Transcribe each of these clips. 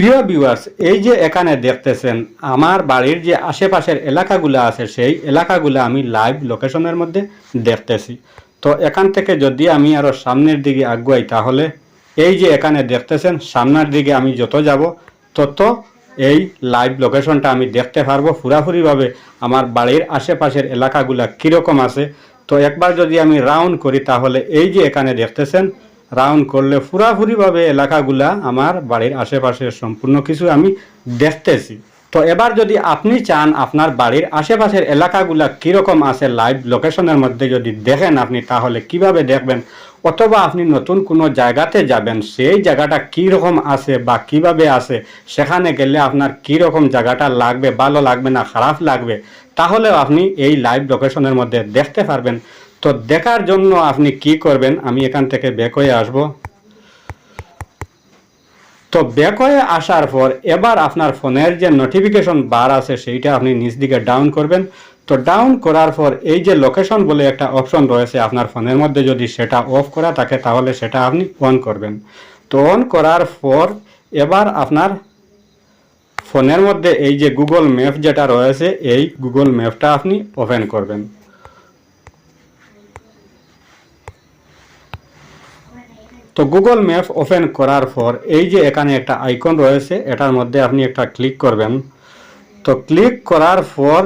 প্রিয় ভিউয়ার্স এই যে এখানে দেখতেছেন, আমার বাড়ির যে আশেপাশের এলাকাগুলো আছে, সেই এলাকাগুলো আমি লাইভ লোকেশনের মধ্যে দেখতেছি। তো এখান থেকে যদি আমি আরও সামনের দিকে আগুয়াই, তাহলে এই যে এখানে দেখতেছেন, সামনের দিকে আমি যত যাব, তত এই লাইভ লোকেশনটা আমি দেখতে পারব পুরাপুরিভাবে আমার বাড়ির আশেপাশের এলাকাগুলা কীরকম আছে। তো একবার যদি আমি রাউন্ড করি, তাহলে এই যে এখানে দেখতেছেন রাউন্ড করলে পুরাপুরিভাবে এলাকাগুলা আমার বাড়ির আশেপাশের সম্পূর্ণ কিছু আমি দেখতেছি। তো এবার যদি আপনি চান আপনার বাড়ির আশেপাশের এলাকাগুলা কীরকম আছে লাইভ লোকেশনের মধ্যে যদি দেখেন আপনি, তাহলে কীভাবে দেখবেন? অথবা আপনি নতুন কোনো জায়গাতে যাবেন, সেই জায়গাটা কী রকম আছে বা কীভাবে আছে, সেখানে গেলে আপনার কীরকম জায়গাটা লাগবে, ভালো লাগবে না, খারাপ লাগবে, তাহলেও আপনি এই লাইভ লোকেশনের মধ্যে দেখতে পারবেন। তো দেখার জন্য আপনি কি করবেন? আমি এখান থেকে ব্যাক হয়ে আসব। তো ব্যাক হয়ে আসার পর এবার আপনার ফোনের যে নোটিফিকেশন বার আছে, সেইটা আপনি নিচ দিকে ডাউন করবেন। তো ডাউন করার পর এই যে লোকেশন বলে একটা অপশন রয়েছে আপনার ফোনের মধ্যে, যদি সেটা অফ করা থাকে, তাহলে সেটা আপনি অন করবেন। তো অন করার পর এবার আপনার ফোনের মধ্যে এই যে গুগল ম্যাপ যেটা রয়েছে, এই গুগল ম্যাপটা আপনি ওপেন করবেন। তো গুগল ম্যাপ ওপেন করার পর এই যে এখানে একটা আইকন রয়েছে, এটার মধ্যে আপনি একটা ক্লিক করবেন। তো ক্লিক করার পর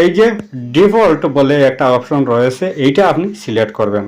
এই যে ডিফল্ট বলে একটা অপশন রয়েছে, এইটা আপনি সিলেক্ট করবেন।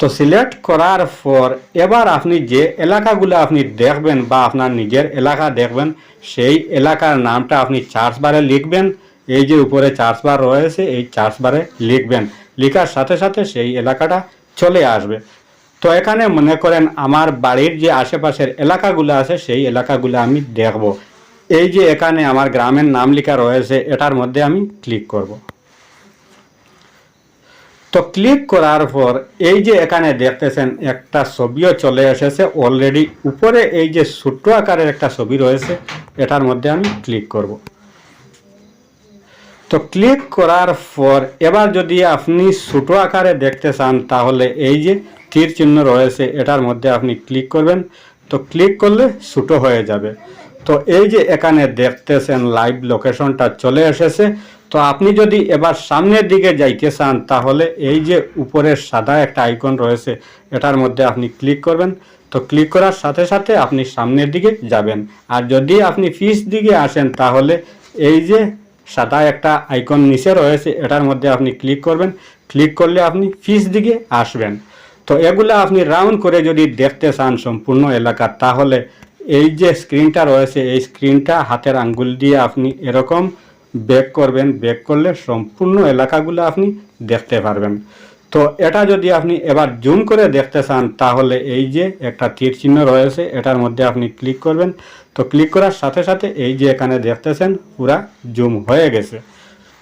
তো সিলেক্ট করার পর এবার আপনি যে এলাকাগুলো আপনি দেখবেন বা আপনার নিজের এলাকা দেখবেন, সেই এলাকার নামটা আপনি চার্জ বারে লিখবেন। এই যে উপরে চার্জ বার রয়েছে, এই চার্জ বারে লিখবেন। লেখার সাথে সাথে সেই এলাকাটা চলে আসবে। তো এখানে মনে করেন আমার বাড়ির যে আশেপাশের এলাকাগুলো আছে, সেই এলাকাগুলো আমি দেখব। এই যে এখানে আমার গ্রামের নাম লেখা রয়েছে, এটার মধ্যে আমি ক্লিক করব। তো ক্লিক করার পর এই যে এখানে দেখতেছেন, একটা ছবিও চলে এসেছে। অলরেডি উপরে এই যে ছোট্ট আকারের একটা ছবি রয়েছে, এটার মধ্যে আমি ক্লিক করব। তো ক্লিক করার পর এবার যদি আপনি ছোট আকারে দেখতে চান, তাহলে এই যে তীর চিহ্ন রয়েছে, এটার মধ্যে আপনি ক্লিক করবেন। তো ক্লিক করলে ছোট হয়ে যাবে। তো এই যে এখানে দেখতেছেন লাইভ লোকেশনটা চলে এসেছে। তো আপনি যদি এবার সামনের দিকে যাইতে চান, তাহলে এই যে উপরের সাদা একটা আইকন রয়েছে, এটার মধ্যে আপনি ক্লিক করবেন। তো ক্লিক করার সাথে সাথে আপনি সামনের দিকে যাবেন। আর যদি আপনি ফিস দিকে আসেন, তাহলে এই যে সাদা একটা আইকন নিচে রয়েছে, এটার মধ্যে আপনি ক্লিক করবেন। ক্লিক করলে আপনি ফিস দিকে আসবেন। তো এগুলো আপনি রাউন্ড করে যদি দেখতে চান সম্পূর্ণ এলাকা তাহলে এই যে স্ক্রিনটা রয়েছে, এই স্ক্রিনটা হাতের আঙ্গুল দিয়ে আপনি এরকম ব্যাক করবেন। ব্যাক করলে সম্পূর্ণ এলাকাগুলো আপনি দেখতে পারবেন। তো এটা যদি আপনি এবার জুম করে দেখতে চান, তাহলে এই যে একটা তীর চিহ্ন রয়েছে, এটার মধ্যে আপনি ক্লিক করবেন। তো ক্লিক করার সাথে সাথে এই যে এখানে দেখতেছেন, পুরা জুম হয়ে গেছে।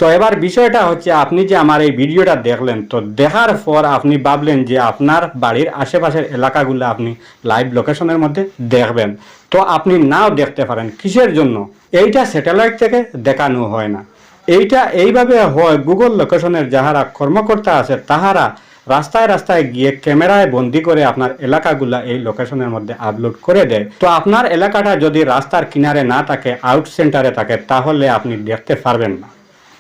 তো এবার বিষয়টা হচ্ছে, আপনি যে আমার এই ভিডিওটা দেখলেন, তো দেখার পর আপনি ভাবলেন যে আপনার বাড়ির আশেপাশের এলাকাগুলো আপনি লাইভ লোকেশনের মধ্যে দেখবেন। তো আপনি নাও দেখতে পারেন, কিসের জন্য? এইটা স্যাটেলাইট থেকে দেখানো হয় না। এইটা এইভাবে হয় গুগল লোকেশনের যাহারা কর্মকর্তা আছে, তাহারা রাস্তায় রাস্তায় গিয়ে ক্যামেরায় বন্দি করে আপনার এলাকাগুলা এই লোকেশনের মধ্যে আপলোড করে দেয়। তো আপনার এলাকাটা যদি রাস্তার কিনারে না থাকে আউট সেন্টারে থাকে, তাহলে আপনি দেখতে পারবেন না।